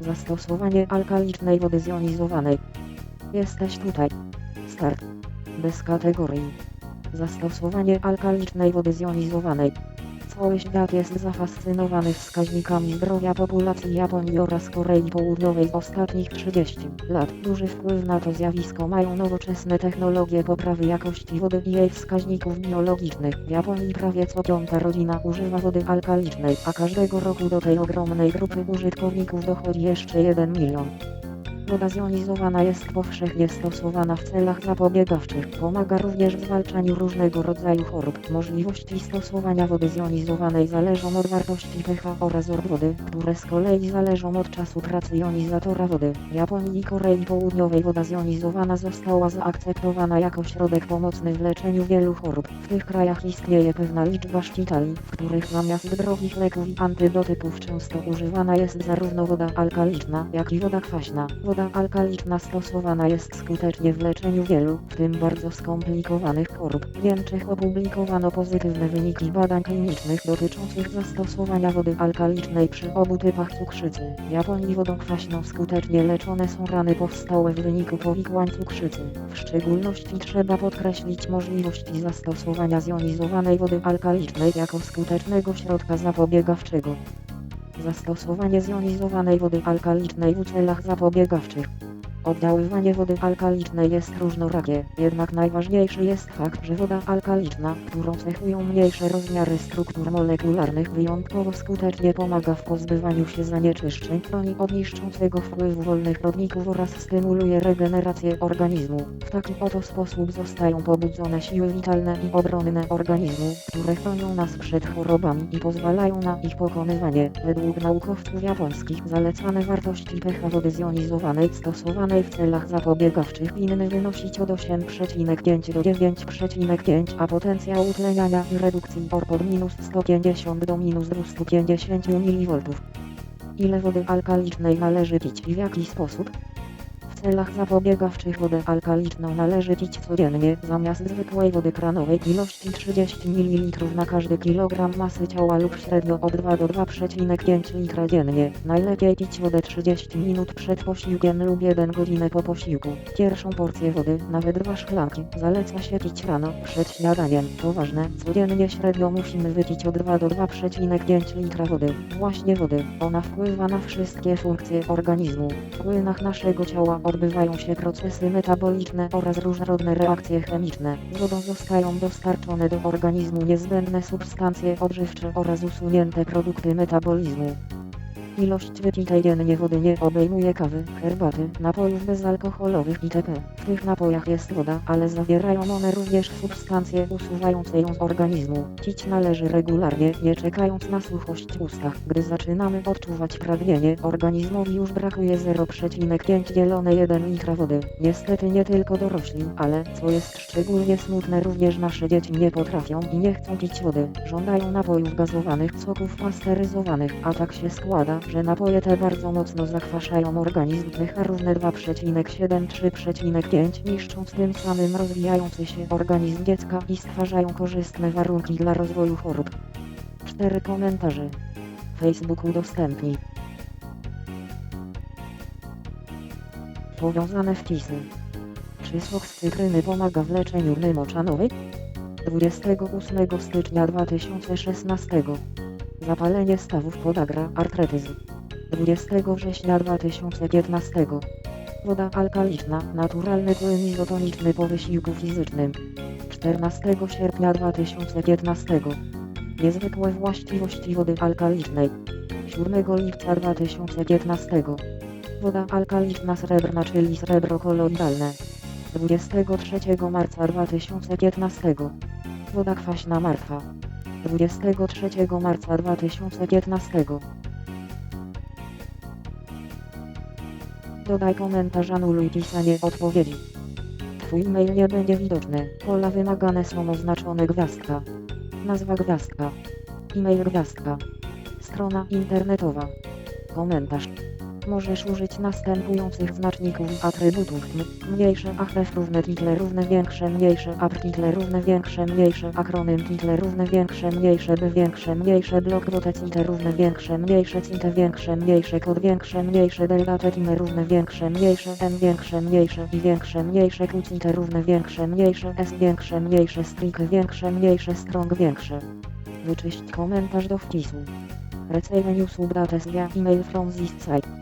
Zastosowanie alkalicznej wody zjonizowanej. Jesteś tutaj. Start. Bez kategorii. Zastosowanie alkalicznej wody zjonizowanej. Świat jest zafascynowany wskaźnikami zdrowia populacji Japonii oraz Korei Południowej ostatnich 30 lat. Duży wpływ na to zjawisko mają nowoczesne technologie poprawy jakości wody i jej wskaźników biologicznych. W Japonii prawie co piąta rodzina używa wody alkalicznej, a każdego roku do tej ogromnej grupy użytkowników dochodzi jeszcze 1 milion. Woda zjonizowana jest powszechnie stosowana w celach zapobiegawczych. Pomaga również w zwalczaniu różnego rodzaju chorób. Możliwości stosowania wody zjonizowanej zależą od wartości pH oraz od wody, które z kolei zależą od czasu pracy jonizatora wody. W Japonii i Korei Południowej woda zjonizowana została zaakceptowana jako środek pomocny w leczeniu wielu chorób. W tych krajach istnieje pewna liczba szpitali, w których zamiast drogich leków i antybiotyków często używana jest zarówno woda alkaliczna, jak i woda kwaśna. Woda alkaliczna stosowana jest skutecznie w leczeniu wielu, w tym bardzo skomplikowanych chorób. W Niemczech opublikowano pozytywne wyniki badań klinicznych dotyczących zastosowania wody alkalicznej przy obu typach cukrzycy. W Japonii wodą kwaśną skutecznie leczone są rany powstałe w wyniku powikłań cukrzycy. W szczególności trzeba podkreślić możliwości zastosowania zjonizowanej wody alkalicznej jako skutecznego środka zapobiegawczego. Zastosowanie zjonizowanej wody alkalicznej w celach zapobiegawczych. Oddziaływanie wody alkalicznej jest różnorakie, jednak najważniejszy jest fakt, że woda alkaliczna, którą cechują mniejsze rozmiary struktur molekularnych wyjątkowo skutecznie pomaga w pozbywaniu się zanieczyszczeń, chroni od niszczącego wpływu wolnych rodników oraz stymuluje regenerację organizmu. W taki oto sposób zostają pobudzone siły witalne i obronne organizmu, które chronią nas przed chorobami i pozwalają na ich pokonywanie. Według naukowców japońskich zalecane wartości pH wody zjonizowanej stosowanej w celach zapobiegawczych winny wynosić od 8,5 do 9,5, a potencjał utleniania i redukcji OR od minus 150 do minus 250 mV. Ile wody alkalicznej należy pić i w jaki sposób? W celach zapobiegawczych wodę alkaliczną należy pić codziennie, zamiast zwykłej wody kranowej ilości 30 ml na każdy kilogram masy ciała lub średnio od 2 do 2,5 litra dziennie. Najlepiej pić wodę 30 minut przed posiłkiem lub 1 godzinę po posiłku. Pierwszą porcję wody, nawet dwa szklanki, zaleca się pić rano, przed śniadaniem. To ważne, codziennie średnio musimy wypić od 2 do 2,5 litra wody. Właśnie wody. Ona wpływa na wszystkie funkcje organizmu. W płynach naszego ciała odbywają się procesy metaboliczne oraz różnorodne reakcje chemiczne. Wodą zostają dostarczone do organizmu niezbędne substancje odżywcze oraz usunięte produkty metabolizmu. Ilość wypitej dziennie wody nie obejmuje kawy, herbaty, napojów bezalkoholowych itp. W tych napojach jest woda, ale zawierają one również substancje usuwające ją z organizmu. Pić należy regularnie, nie czekając na suchość w ustach. Gdy zaczynamy odczuwać pragnienie, organizmowi już brakuje 0,5 dzielone 1 litra wody. Niestety nie tylko dorośli, ale, co jest szczególnie smutne, również nasze dzieci nie potrafią i nie chcą pić wody. Żądają napojów gazowanych, soków pasteryzowanych, a tak się składa, że napoje te bardzo mocno zakwaszają organizm pH równe 2,7-3,5 niszcząc tym samym rozwijający się organizm dziecka i stwarzają korzystne warunki dla rozwoju chorób. 4 komentarze. Facebook udostępnij. Powiązane wpisy. Czy sok z cytryny pomaga w leczeniu rny moczanowej? 28 stycznia 2016 Zapalenie stawów podagra, artretyzm. 20 września 2015. Woda alkaliczna, naturalny płyn izotoniczny po wysiłku fizycznym. 14 sierpnia 2015. Niezwykłe właściwości wody alkalicznej. 7 lipca 2015. Woda alkaliczna srebrna, czyli srebro koloidalne. 23 marca 2015. Woda kwaśna martwa. 23 marca 2015. Dodaj komentarz, anuluj pisanie odpowiedzi. Twój mail nie będzie widoczny. Pola wymagane są oznaczone gwiazdka. Nazwa gwiazdka. E-mail gwiazdka. Strona internetowa. Komentarz. Możesz użyć następujących znaczników atrybutów. Mniejsze achref równe title równe większe mniejsze apr title równe większe mniejsze akronym title równe większe mniejsze by większe mniejsze blok dote cite równe większe mniejsze cite większe mniejsze kod większe mniejsze delgate time równe większe mniejsze m większe mniejsze i większe mniejsze q cite równe większe mniejsze s większe mniejsze string większe mniejsze strong większe. Wyczyść komentarz do wpisu. Receive new subdates via email from this site.